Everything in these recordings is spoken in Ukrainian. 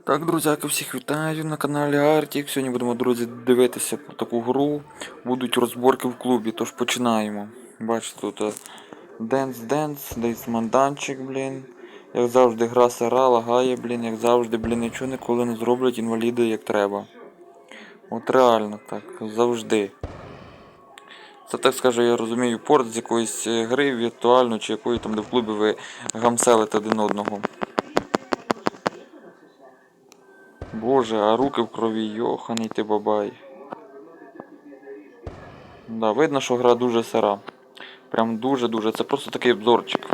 Так, друзяки, всіх вітаю на каналі Артік. Сьогодні будемо, друзі, дивитися таку гру. Будуть розборки в клубі, тож починаємо. Бачите, тут е, Денс Денс, десь манданчик, блін. Як завжди, гра сира, лагає, блін, як завжди, блін, нічого ніколи не зроблять інваліди як треба. От реально так, завжди. Це так скажу, я розумію, порт з якоїсь е, гри віртуальної чи якої там, де в клубі ви гамселите один одного. Боже, а руки в крові, йоханий ти бабай. Да, видно, що гра дуже сира. Прям дуже-дуже. Це просто такий обзорчик.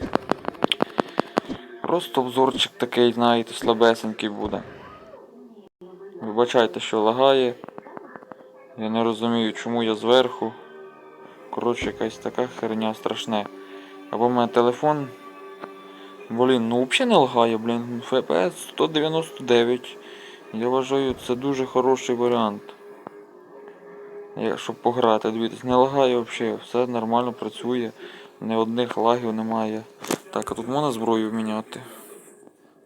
Просто обзорчик такий, знаєте, слабесенький буде. Вибачайте, що лагає. Я не розумію, чому я зверху. Коротше, якась така херня страшне. Або в мене телефон. Блін, ну взагалі не лагає, блін. FPS 199. Я вважаю, це дуже хороший варіант. Щоб пограти, дивіться, не лагає взагалі, все нормально працює, ні одних лагів немає. Так, а тут можна зброю міняти?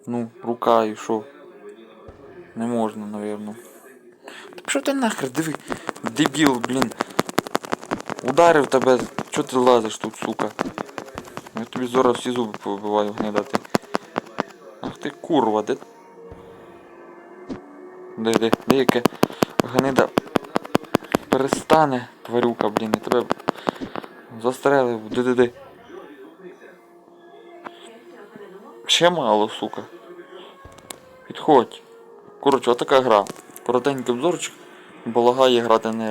Ну, рука і що? Не можна, напевно. Та що ти нахер, диви, дебіл, блін. Ударив тебе, чого ти лазиш тут, сука? Я тобі зараз всі зуби повибиваю гнидати. Ах ти курва, де де, яке гнида перестане, тварюка, блін, і тебе застрелив, де, де, де. Ще мало, сука. Підходь. Коротше, отака гра. Коротенький обзорчик, балагає грати не,